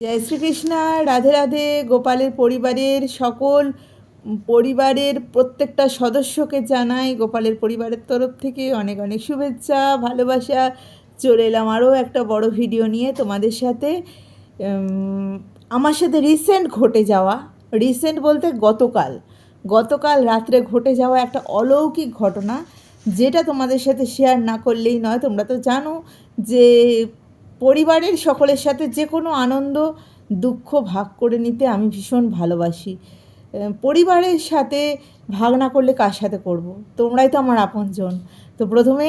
জয় শ্রীকৃষ্ণ, রাধে রাধে, গোপালের পরিবারের সকল পরিবারের প্রত্যেকটা সদস্যকে জানাই, গোপালের পরিবারের তরফ থেকে অনেক অনেক শুভেচ্ছা, ভালোবাসা। চলে এলাম আরও একটা বড় ভিডিও নিয়ে তোমাদের সাথে। আমার সাথে রিসেন্ট ঘটে যাওয়া রিসেন্ট বলতে গতকাল। গতকাল রাত্রে ঘটে যাওয়া একটা অলৌকিক ঘটনা, যেটা তোমাদের সাথে শেয়ার না করলেই নয়, তোমরা তো জানো যে পরিবারের সকলের সাথে যে কোনো আনন্দ, দুঃখ ভাগ করে নিতে আমি ভীষণ ভালোবাসি। পরিবারের সাথে ভাগ না করলে কার সাথে করব। তোমরাই তো আমার আপনজন। তো প্রথমে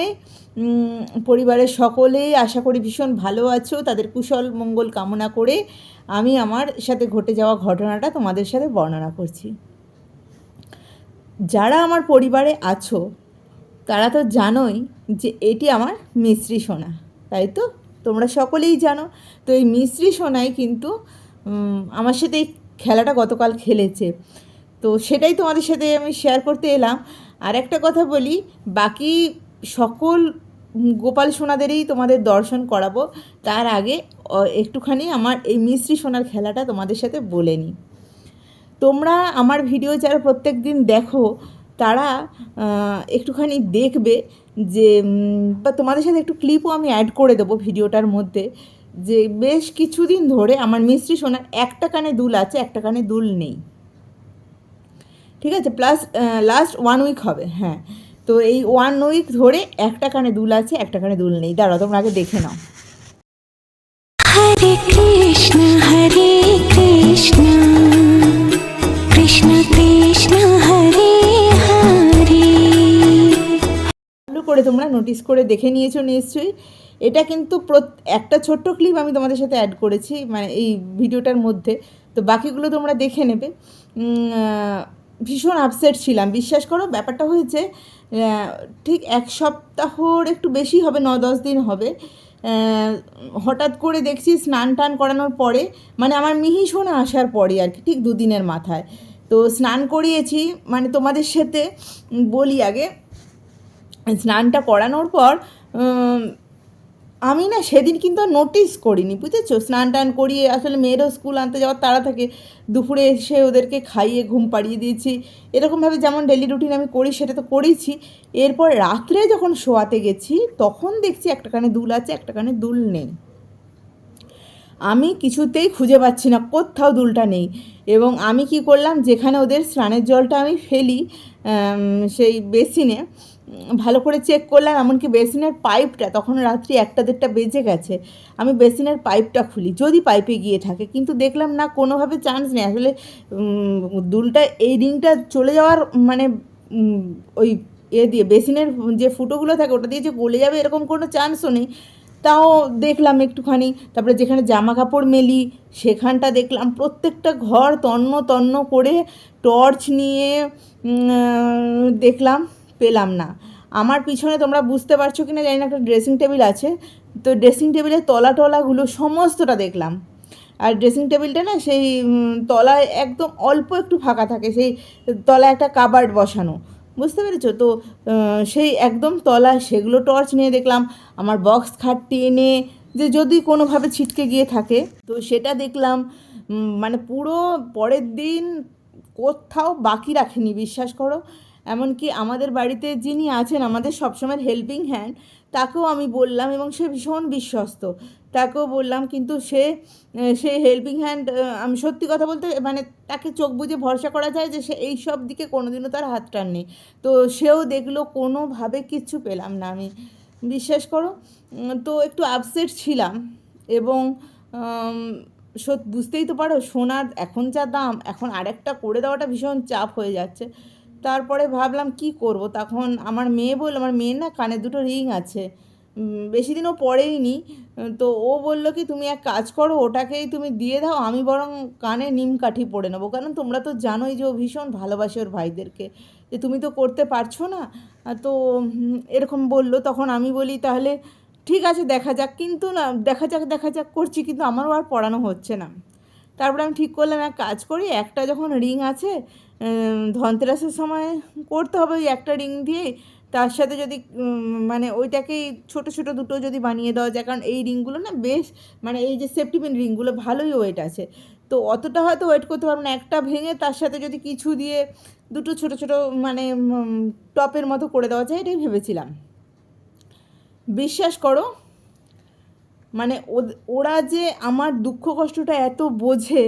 পরিবারের সকলেই আশা করি ভীষণ ভালো আছো। তাদের কুশল মঙ্গল কামনা করে আমি আমার সাথে ঘটে যাওয়া ঘটনাটা তোমাদের সাথে বর্ণনা করছি। যারা আমার পরিবারে আছো, তারা তো জানোই যে এটি আমার মিস্ত্রি সোনা, তাই তো? তোমরা সকলেই জানো। তো এই মিস্ত্রি সোনাই কিন্তু আমার সাথে এই খেলাটা গতকাল খেলেছে। তো সেটাই তোমাদের সাথে আমি শেয়ার করতে এলাম। আর একটা কথা বলি, বাকি সকল গোপাল সোনাদেরই তোমাদের দর্শন করাবো। তার আগে একটুখানি আমার এই মিস্ত্রি সোনার খেলাটা তোমাদের সাথে বলে নিই। তোমরা আমার ভিডিও যারা প্রত্যেক দিন দেখো, তারা একটুখানি দেখবে যে বা তোমাদের সাথে একটু ক্লিপও আমি অ্যাড করে দেবো ভিডিওটার মধ্যে, যে বেশ কিছুদিন ধরে আমার মিস্ত্রি সোনার একটা কানে দুল আছে, একটা কানে দুল নেই। ঠিক আছে? প্লাস লাস্ট ওয়ান উইক হবে হ্যাঁ। তো এই ওয়ান উইক ধরে একটা কানে দুল আছে, একটা কানে দুল নেই। দাঁড়াও, তোমরা আগে দেখে নাও। হরে কৃষ্ণ করে তোমরা নোটিস করে দেখে নিয়েছো নিশ্চয়ই। এটা কিন্তু একটা ছোট্ট ক্লিপ আমি তোমাদের সাথে অ্যাড করেছি মানে এই ভিডিওটার মধ্যে। তো বাকিগুলো তোমরা দেখে নেবে। ভীষণ আপসেট ছিলাম। বিশ্বাস করো, ব্যাপারটা হয়েছে ঠিক এক সপ্তাহর একটু বেশি হবে ন দশ দিন হবে। হঠাৎ করে দেখছি স্নান টান করানোর পরে মানে আমার মিহি শোনা আসার পরে আর কি, ঠিক দুদিনের মাথায়। তো স্নান করিয়েছি মানে তোমাদের সাথে বলি আগে স্নানটা করানোর পর আমি না সেদিন কিন্তু নোটিস করিনি, বুঝেছ? স্নান টান করিয়ে আসলে মেয়েরও স্কুল আনতে যাওয়ার তাড়া থাকে। দুপুরে এসে ওদেরকে খাইয়ে ঘুম পাড়িয়ে দিয়েছি। এরকমভাবে যেমন ডেলি রুটিন আমি করি, সেটা তো করেছি এরপর রাত্রে যখন শোয়াতে গেছি, তখন দেখছি একটা কানে দুল আছে, একটা কানে দুল নেই। আমি কিছুতেই খুঁজে পাচ্ছি না কোথাও দুলটা নেই। এবং আমি কি করলাম, যেখানে ওদের স্নানের জলটা আমি ফেলি সেই বেসিনে ভালো করে চেক করলাম, এমনকি বেসিনের পাইপটা তখন রাত্রি একটা দেড়টা বেজে গেছে, আমি বেসিনের পাইপটা খুলি, যদি পাইপে গিয়ে থাকে, কিন্তু দেখলাম না, কোনোভাবে চান্স নেই, আসলে দুলটা, এই রিংটা চলে যাওয়ার মানে ওই এ দিয়ে, বেসিনের যে ফুটোগুলো থাকে, ওটা দিয়ে যে গলে যাবে, এরকম কোনো চান্সও নেই, তাও দেখলাম একটুখানি, তারপরে যেখানে জামা কাপড় মেলি, সেখানটা দেখলাম, প্রত্যেকটা ঘর তন্ন তন্ন করে টর্চ নিয়ে দেখলাম পেলাম না। আমার পিছনে তোমরা বুঝতে পারছ কি না জানি না, একটা ড্রেসিং টেবিল আছে। তো ড্রেসিং টেবিলের তলা টলাগুলো সমস্তটা দেখলাম। আর ড্রেসিং টেবিলটা না সেই তলায় একদম অল্প একটু ফাঁকা থাকে, সেই তলায় একটা কাবার্ড বসানো। বুঝতে পেরেছ? তো সেই একদম তলা সেগুলো টর্চ নিয়ে দেখলাম, আমার বক্স খাটটি এনে যে যদি কোনোভাবে ছিটকে গিয়ে থাকে, তো সেটা দেখলাম মানে পুরো পরের দিন কোথাও বাকি রাখেনি, বিশ্বাস করো। এমনকি আমাদের বাড়িতে যিনি আছেন, আমাদের সবসময় হেল্পিং হ্যান্ড তাকেও আমি বললাম এবং সে ভীষণ বিশ্বস্ত। তাকেও বললাম, কিন্তু সে সেই হেল্পিং হ্যান্ড আমি সত্যি কথা বলতে মানে তাকে চোখ বুজে ভরসা করা যায় যে সে এই সব দিকে কোনোদিনও তার হাত টান নেই তো সেও দেখল, কোনোভাবে কিচ্ছু পেলাম না আমি। বিশ্বাস করো তো একটু আপসেট ছিলাম এবং বুঝতেই তো পারো, সোনার এখন যা দাম, এখন আরেকটা করে দেওয়াটা ভীষণ চাপ হয়ে যাচ্ছে। তারপরে ভাবলাম কি করব? তখন আমার মেয়ে বলল, আমার মেয়ের না কানে দুটো রিং আছে। বেশি দিনও পরেই নি তো ও বলল কি, তুমি এক কাজ করো, ওটাকেই তুমি দিয়ে দাও, আমি বরং কানে নিম কাঠি পরে নেব। কারণ তোমরা তো জানোই যে ও ভীষণ ভালোবাসে ওর ভাইদেরকে। যে তুমি তো করতে পারছ না। তো এরকম বলল। তখন আমি বলি, তাহলে ঠিক আছে, দেখা যাক। কিন্তু না, দেখা যাক দেখা যাক, করছি। কিন্তু আমারও আর পড়ানো হচ্ছে না। তারপরে আমি ঠিক করলাম, এক কাজ করি, একটা যখন রিং আছে ধনতেরাসের সময় করতে হবে, ওই একটা রিং দিয়ে তার সাথে যদি মানে ওইটাকেই ছোট ছোট দুটো যদি বানিয়ে দেওয়া যায়, কারণ এই রিংগুলো না বেশ মানে এই যে সেফটি পিন রিংগুলো ভালোই ওয়েট আছে। তো অতটা হয়তো ওয়েট করতে পারব না, একটা ভেঙে তার সাথে যদি কিছু দিয়ে দুটো ছোট ছোট মানে টপের মতো করে দেওয়া যায়, এটাই ভেবেছিলাম। বিশ্বাস করো মানে ওরা যে আমার দুঃখ কষ্টটা এত বোঝে,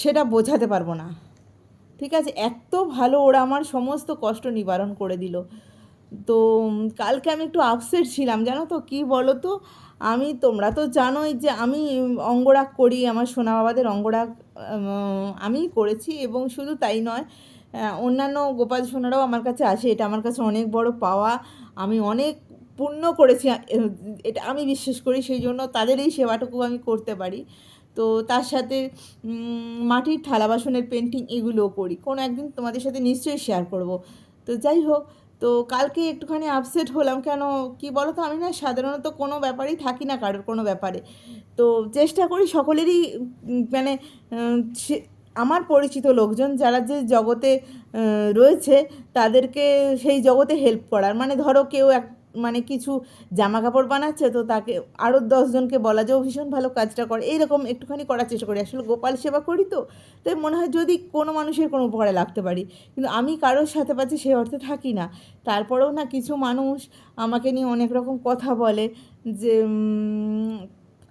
সেটা বোঝাতে পারব না। ঠিক আছে? এত ভালো ওরা আমার সমস্ত কষ্ট নিবারণ করে দিল। তো কালকে আমি একটু আপসেট ছিলাম, জানো তো? কী বলো তো আমি, তোমরা তো জানোই যে আমি অঙ্গরাগ করি, আমার সোনা বাবাদের অঙ্গরাগ আমিই করেছি এবং শুধু তাই নয়, অন্যান্য গোপাল সোনারাও আমার কাছে আসে, এটা আমার কাছে অনেক বড় পাওয়া। আমি অনেক পুণ্য করেছি এটা আমি বিশ্বাস করি, সেই জন্য তাদের এই সেবাটুকু আমি করতে পারি। তো তার সাথে মাটির থালা বাসনের পেন্টিং এগুলোও করি। কোনো একদিন তোমাদের সাথে নিশ্চয়ই শেয়ার করব। তো যাই হোক, তো কালকে একটুখানি আপসেট হলাম, কেন কি বলো তো আমি না সাধারণত কোনো ব্যাপারেই থাকি না কারোর কোনো ব্যাপারে। তো চেষ্টা করি সকলেরই মানে আমার পরিচিত লোকজন যারা যে জগতে রয়েছে, তাদেরকে সেই জগতে হেল্প করার। মানে ধরো কেউ এক মানে কিছু জামা কাপড় বানাচ্ছে, তো তাকে আরও দশজনকে বলা যাও ভীষণ ভালো কাজটা করে। এইরকম একটুখানি করার চেষ্টা করি। আসলে গোপাল সেবা করি তো, তাই মনে হয় যদি কোনো মানুষের কোনো উপকারে লাগতে পারি। কিন্তু আমি কারোর সাথে পাচ্ছি সে অর্থে থাকি না। তারপরেও না কিছু মানুষ আমাকে নিয়ে অনেক রকম কথা বলে যে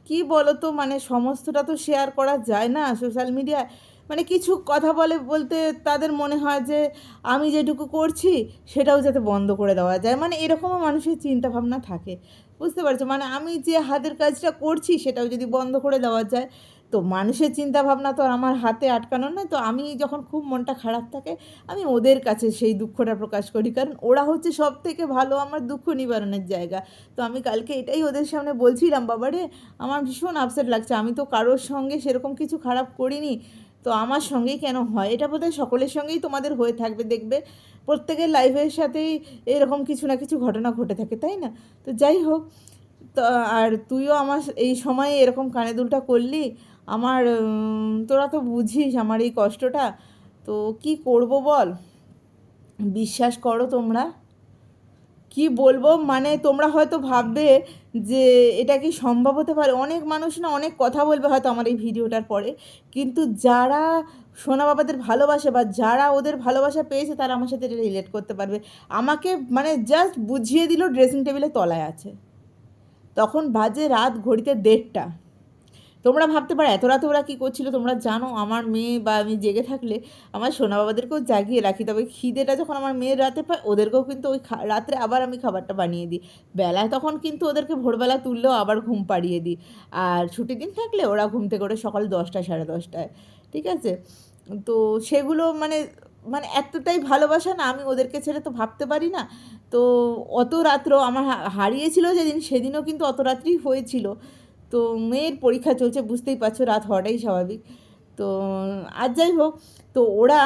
কি বলো তো মানে সমস্তটা তো শেয়ার করা যায় না সোশ্যাল মিডিয়ায় মানে কিছু কথা বলে বলতে তাদের মনে হয় যে, আমি যেটুকু করছি, সেটাও যাতে বন্ধ করে দেওয়া যায়। মানে এরকমও মানুষের চিন্তাভাবনা থাকে। বুঝতে পারছ? মানে আমি যে হাতের কাজটা করছি, সেটাও যদি বন্ধ করে দেওয়া যায় তো মানুষের চিন্তা ভাবনা তো আমার হাতে আটকানো নয়। তো আমি যখন খুব মনটা খারাপ থাকে, আমি ওদের কাছে সেই দুঃখটা প্রকাশ করি। কারণ ওরা হচ্ছে সব থেকে ভালো আমার দুঃখ নিবারণের জায়গা। তো আমি কালকে এটাই ওদের সামনে বলছিলাম, বাবারে, আমার ভীষণ আপসেট লাগছে। আমি তো কারোর সঙ্গে সেরকম কিছু খারাপ করিনি। তো আমার সঙ্গেই কেন হয়? এটা বোধহয় সকলের সঙ্গেই তোমাদের হয়ে থাকবে, দেখবে। প্রত্যেকের লাইফের সাথেই এরকম কিছু না কিছু ঘটনা ঘটে থাকে, তাই না? তো যাই হোক, তো আর তুইও আমার এই সময়ে এরকম কানে দুলটা করলি আমার তোরা তো বুঝিস আমার এই কষ্টটা, তো কি করব বল? বিশ্বাস করো তোমরা। কি বলব? মানে তোমরা হয়তো ভাববে যে এটা কি সম্ভব হতে পারে। অনেক মানুষ না অনেক কথা বলবে হয়তো আমার এই ভিডিওটার পরে। কিন্তু যারা সোনা বাবাদের ভালোবাসে বা যারা ওদের ভালোবাসা পেয়েছে, তারা আমার সাথে এটা রিলেট করতে পারবে। আমাকে মানে জাস্ট বুঝিয়ে দিল ড্রেসিং টেবিলে তলায় আছে। তখন বাজে রাত, ঘড়িতে দেড়টা। তোমরা ভাবতে পারো, এত রাতে ওরা কী করছিল? তোমরা জানো, আমার মেয়ে বা আমি জেগে থাকলে আমার সোনা বাবাদেরকেও জাগিয়ে রাখি। তবে খিদেটা যখন আমার মেয়ের রাতে পায় ওদেরকেও কিন্তু ওই রাত্রে আবার আমি খাবারটা বানিয়ে দিই। বেলায় তখন কিন্তু ওদেরকে ভোরবেলা তুললেও আবার ঘুম পাড়িয়ে দিই। আর ছুটির দিন থাকলে ওরা ঘুম থেকে ওঠে সকাল দশটা, সাড়ে দশটায়। ঠিক আছে? তো সেগুলো মানে মানে এতটাই ভালোবাসা না, আমি ওদেরকে ছেড়ে তো ভাবতে পারি না। তো অত রাত্র আমার হারিয়েছিল যেদিন, সেদিনও কিন্তু অত রাত্রি হয়েছিল। তো মেয়ের পরীক্ষা চলছে, বুঝতেই পারছ, রাত হওয়াটাই স্বাভাবিক। তো আর যাই হোক, তো ওরা,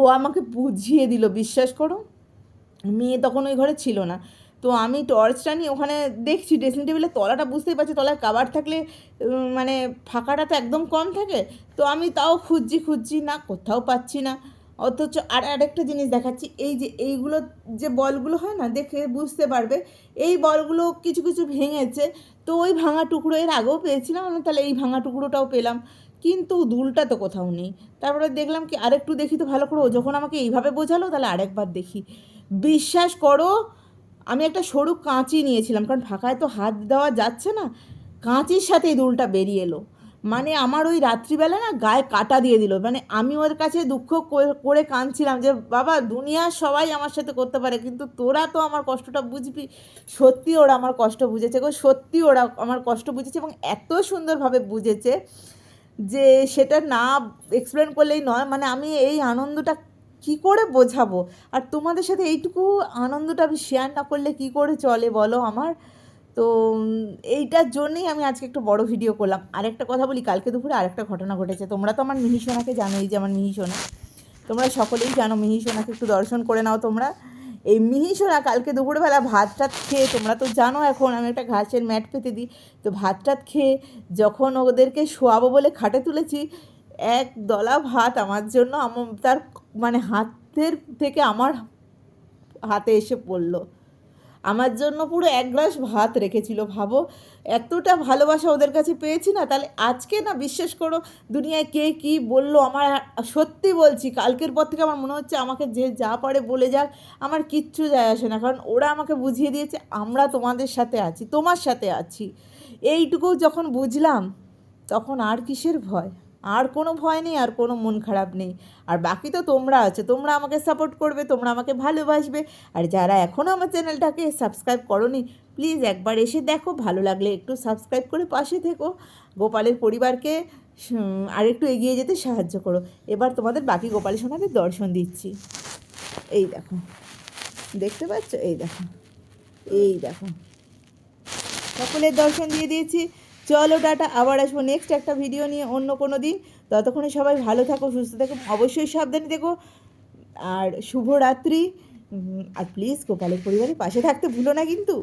ও আমাকে বুঝিয়ে দিল, বিশ্বাস করো। মেয়ে তখন ওই ঘরে ছিল না। তো আমি টর্চটা নিয়ে ওখানে দেখছি ড্রেসিং টেবিলের তলাটা বুঝতেই পারছি, তলায় কাবার থাকলে মানে ফাঁকাটা তো একদম কম থাকে। তো আমি তাও খুঁজছি খুঁজছি, না, কোথাও পাচ্ছি না। অথচ আর আরেকটা জিনিস দেখাচ্ছি, এই যে এইগুলো যে বলগুলো হয় না, দেখে বুঝতে পারবে, এই বলগুলো কিছু কিছু ভেঙেছে, তো ওই ভাঙা টুকরো এর আগেও পেয়েছিলাম আমি, তাহলে এই ভাঙা টুকরোটাও পেলাম, কিন্তু দুলটা তো কোথাও নেই, তারপরে দেখলাম কি আরেকটু দেখি তো ভালো করে, ও যখন আমাকে এইভাবে বোঝালো, তাহলে আরেকবার দেখি, বিশ্বাস করো, আমি একটা সরু কাঁচি নিয়েছিলাম, কারণ ফাঁকায় তো হাত দেওয়া যাচ্ছে না, কাঁচির সাথে এই দুলটা বেরিয়ে এলো মানে আমার ওই রাত্রিবেলা না গায়ে কাটা দিয়ে দিল। মানে আমি ওর কাছে দুঃখ করে- কাঁদছিলাম যে, বাবা দুনিয়ার সবাই আমার সাথে করতে পারে, কিন্তু তোরা তো আমার কষ্টটা বুঝবি। সত্যি ওরা আমার কষ্ট বুঝেছে গো, সত্যি ওরা আমার কষ্ট বুঝেছে এবং এত সুন্দরভাবে বুঝেছে যে সেটা না এক্সপ্লেন করলেই নয়। মানে আমি এই আনন্দটা কি করে বোঝাবো? আর তোমাদের সাথে এইটুকু আনন্দটা আমি শেয়ার না করলে কি করে চলে বলো আমার? তো এইটার জন্যই আমি আজকে একটু বড় ভিডিও করলাম। আরেকটা কথা বলি, কালকে দুপুরে আরেকটা ঘটনা ঘটেছে। তোমরা তো আমার মিহি সোনাকে জানোই যে আমার মিহি সোনা। তোমরা সকলেই জানো মিহি সোনাকে, একটু দর্শন করে নাও তোমরা। এই মিহি সোনা কালকে দুপুরবেলা ভাত টাত খেয়ে, তোমরা তো জানো এখন, আমি একটা ঘাসের ম্যাট পেতে দিই। তো ভাত টাত খেয়ে যখন ওদেরকে শোয়াবো বলে খাটে তুলেছি, এক দলা ভাত আমার জন্য আম- তার মানে হাতের থেকে আমার হাতে এসে পড়ল। আমার জন্য পুরো এক গ্লাস ভাত রেখেছিল, ভাবো। এতটা ভালোবাসা ওদের কাছে পেয়েছি না, তাহলে আজকে না বিশ্বাস করো, দুনিয়ায় কে কি বলল আমার সত্যি বলছি, কালকের পর থেকে আমার মনে হচ্ছে আমাকে যে যা পারে বলে যাক, আমার কিচ্ছু যায় আসে না। কারণ ওরা আমাকে বুঝিয়ে দিয়েছে, আমরা তোমাদের সাথে আছি, তোমার সাথে আছি। এইটুকু যখন বুঝলাম, তখন আর কিসের ভয়? আর কোনো ভয় নেই, আর কোনো মন খারাপ নেই। আর বাকি তো তোমরা আছো, তোমরা আমাকে সাপোর্ট করবে, তোমরা আমাকে ভালোবাসবে। আর যারা এখনও আমার চ্যানেলটাকে সাবস্ক্রাইব করনি প্লিজ একবার এসে দেখো, ভালো লাগলে একটু সাবস্ক্রাইব করে পাশে থেকো। গোপালের পরিবারকে আর একটু এগিয়ে যেতে সাহায্য করো। এবার তোমাদের বাকি গোপালের সোনাদের দর্শন দিচ্ছি। এই দেখো, দেখতে পাচ্ছ? এই দেখো এই দেখো। সকলের দর্শন দিয়ে দিয়েছি। চলো টাটা, আবার আসব নেক্সট একটা ভিডিও নিয়ে অন্য কোনো দিন। ততক্ষণে সবাই ভালো থাকো, সুস্থ থাকো, অবশ্যই সাবধানে দেখো আর শুভরাত্রি। আর প্লিজ গোপালের পরিবারের পাশে থাকতে ভুলো না কিন্তু।